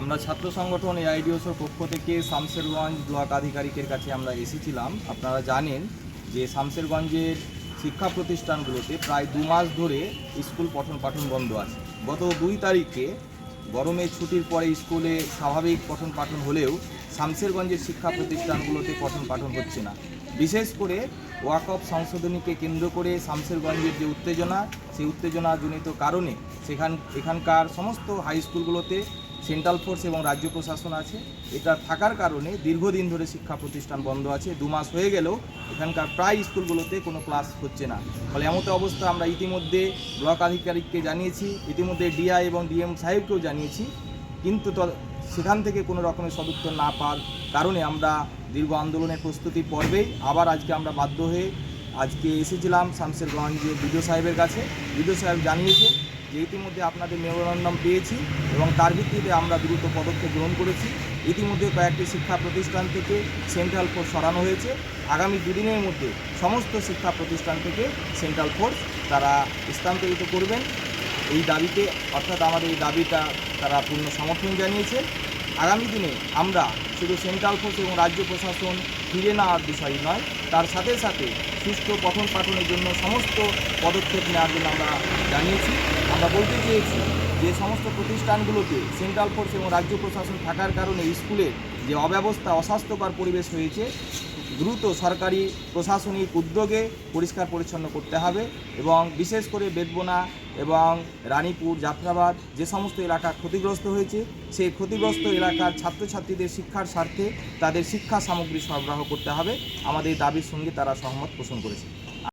আমরা ছাত্র সংগঠন এআইডিওসোর পক্ষ থেকে শামসেরগঞ্জ ব্লক আধিকারিকের কাছে আমরা এসেছিলাম। আপনারা জানেন যে শামসেরগঞ্জের শিক্ষা প্রতিষ্ঠানগুলোতে প্রায় দু মাস ধরে স্কুল পঠন পাঠন বন্ধ আছে। গত দুই তারিখে গরমের ছুটির পরে স্কুলে স্বাভাবিক পঠন পাঠন হলেও শামসেরগঞ্জের শিক্ষা প্রতিষ্ঠানগুলোতে পঠন পাঠন হচ্ছে না। বিশেষ করে ওয়াকফ সংশোধনীকে কেন্দ্র করে শামসেরগঞ্জের যে উত্তেজনা, সেই উত্তেজনাজনিত কারণে সেখান, এখানকার সমস্ত হাই স্কুলগুলোতে সেন্ট্রাল ফোর্স এবং রাজ্য প্রশাসন আছে। এটা থাকার কারণে দীর্ঘদিন ধরে শিক্ষা প্রতিষ্ঠান বন্ধ আছে। দু মাস হয়ে গেলেও এখানকার প্রায় স্কুলগুলোতে কোনো ক্লাস হচ্ছে না। ফলে এমতো অবস্থা আমরা ইতিমধ্যে ব্লক আধিকারিককে জানিয়েছি, ইতিমধ্যে ডিআই এবং ডিএম সাহেবকেও জানিয়েছি। কিন্তু সেখান থেকে কোনো রকমের সদুত্তর না পাওয়ার কারণে আমরা দীর্ঘ আন্দোলনের প্রস্তুতি পর্বেই আবার আজকে আমরা বাধ্য হয়ে আজকে এসেছিলাম শামসেরগঞ্জের বিডিও সাহেবের কাছে। বিডিও সাহেব জানিয়েছে যে ইতিমধ্যে আপনাদের মেমোরান্ডাম পেয়েছি এবং তার ভিত্তিতে আমরা দ্রুত পদক্ষেপ গ্রহণ করেছি। ইতিমধ্যে কয়েকটি শিক্ষা প্রতিষ্ঠান থেকে সেন্ট্রাল ফোর্স সরানো হয়েছে। আগামী দুদিনের মধ্যে সমস্ত শিক্ষা প্রতিষ্ঠান থেকে সেন্ট্রাল ফোর্স তারা স্থানান্তরিত করবেন। এই দাবিতে, অর্থাৎ আমাদের এই দাবিটা তারা পূর্ণ সমর্থন জানিয়েছে। আগামী দিনে আমরা শুধু সেন্ট্রাল ফোর্স এবং রাজ্য প্রশাসন ফিরে নেওয়ার বিষয় নয়, তার সাথে সাথে সুস্থ পঠন পাঠনের জন্য সমস্ত পদক্ষেপ নেওয়ার জন্য আমরা জানিয়েছি। আমরা বলতে চেয়েছি যে সমস্ত প্রতিষ্ঠানগুলোতে সেন্ট্রাল ফোর্স এবং রাজ্য প্রশাসন থাকার কারণে স্কুলের যে অব্যবস্থা অস্বাস্থ্যকর পরিবেশ হয়েছে, দ্রুত সরকারি প্রশাসনিক উদ্যোগে পরিষ্কার পরিচ্ছন্ন করতে হবে এবং বিশেষ করে বেদবোনা এবং রানীপুর যাত্রাবাদ যে সমস্ত এলাকা ক্ষতিগ্রস্ত হয়েছে, সেই ক্ষতিগ্রস্ত এলাকার ছাত্রছাত্রীদের শিক্ষার স্বার্থে তাদের শিক্ষা সামগ্রী সরবরাহ করতে হবে। আমাদের দাবির সঙ্গে তারা সহমত পোষণ করেছে।